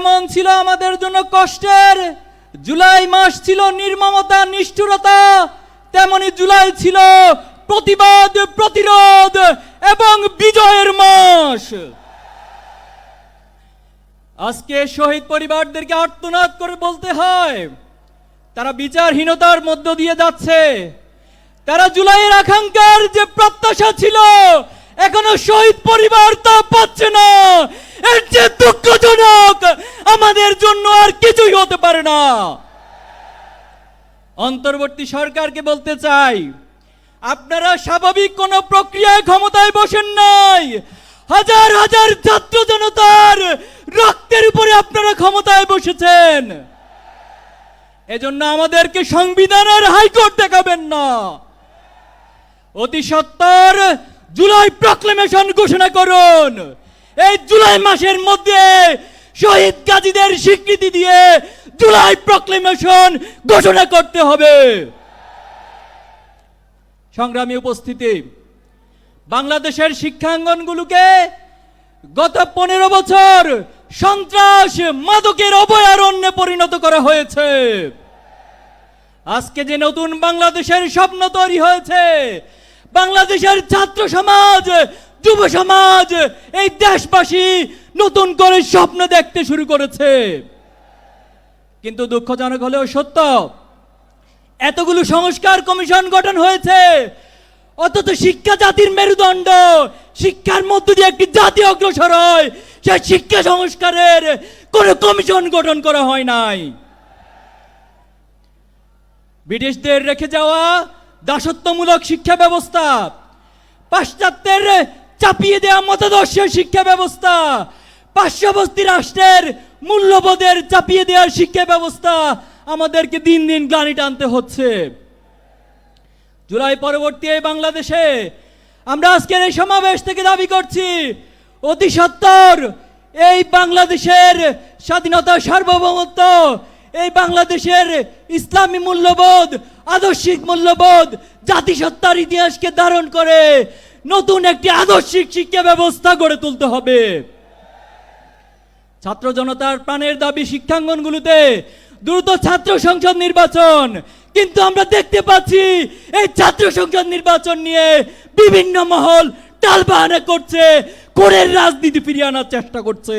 যেমন ছিল আমাদের জন্য কষ্টের? জুলাই মাস ছিল নির্মমতা, নিষ্ঠুরতা। তেমনি জুলাই ছিল প্রতিবাদ, প্রতিরোধ এবং বিজয়ের মাস। আজকে শহীদ পরিবারদেরকে আর্তনাদ করে বলতে হয়, তারা বিচারহীনতার মধ্য দিয়ে যাচ্ছে। তারা জুলাইয়ের আকাঙ্ক্ষার যে প্রত্যাশা ছিল, এখনও শহীদ পরিবার তা পাচ্ছে না। এর যে দুঃখজনক আমাদের জন্য আর কিছুই হতে পারে না। অন্তর্বর্তী সরকারকে বলতে চাই, আপনারা স্বাভাবিক কোন প্রক্রিয়ায় ক্ষমতায় বসেন নাই। হাজার হাজার ছাত্র জনতার রক্তের উপরে আপনারা ক্ষমতায় বসেছেন। এজন্য আমাদেরকে সংবিধানের হাইকোর্ট দেখাবেন না। অতি সত্তর জুলাই প্রক্লেমেশন ঘোষণা করুন। এই জুলাই মাসের মধ্যে শহীদ গাজীদের স্বীকৃতি দিয়ে জুলাই প্রক্লেমেশন ঘোষণা করতে হবে। সংগ্রামী উপস্থিতি, বাংলাদেশের শিক্ষাঙ্গনগুলোকে গত পনেরো বছর সন্ত্রাস মাদকের অভয়ারণ্যে পরিণত করা হয়েছে। আজকে যে নতুন বাংলাদেশের স্বপ্ন তৈরি হয়েছে, বাংলাদেশের ছাত্র সমাজ যুব সমাজ, এই দেশবাসী নতুন করে স্বপ্ন দেখতে শুরু করেছে। কিন্তু দুঃখজনক হলেও সত্য, এতগুলো সংস্কার কমিশন গঠন হয়েছে। অথচ শিক্ষা জাতির মেরুদণ্ড, শিক্ষার মধ্য দিয়ে একটি জাতি অগ্রসর হয়, সেই শিক্ষা সংস্কারের কোনো কমিশন গঠন করা হয় নাই। ব্রিটিশদের রেখে যাওয়া দাসত্বমূলক শিক্ষা ব্যবস্থা, পাশ্চাত্যের চাপিয়ে দেওয়া মতাদর্শ শিক্ষা ব্যবস্থা। পার্শ্ববর্তী রাষ্ট্রের মূল্যবোধের চাপিয়ে দেওয়ার শিক্ষা ব্যবস্থা আমাদেরকে দিন দিন গ্লানি টানতে হচ্ছে। জুলাই পরবর্তী এই বাংলাদেশে আমরা আজকের এই সমাবেশ থেকে দাবি করছি, অতি সত্তর এই বাংলাদেশের স্বাধীনতা সার্বভৌমত্ব এই বাংলাদেশের ইসলামী মূল্যবোধ, আদর্শিক মূল্যবোধ জাতিসত্তার ইতিহাসকে ধারণ করে নতুন একটি আদর্শিক শিক্ষা ব্যবস্থা গড়ে তুলতে হবে। ছাত্র জনতার প্রাণের দাবি শিক্ষাঙ্গনগুলোতে দ্রুত ছাত্র সংসদ নির্বাচন। কিন্তু আমরা দেখতে পাচ্ছি এই ছাত্র সংসদ নির্বাচন নিয়ে বিভিন্ন মহল টালবাহানা করছে কোরের রাজনীতি ফিরিয়ে আনার চেষ্টা করছে।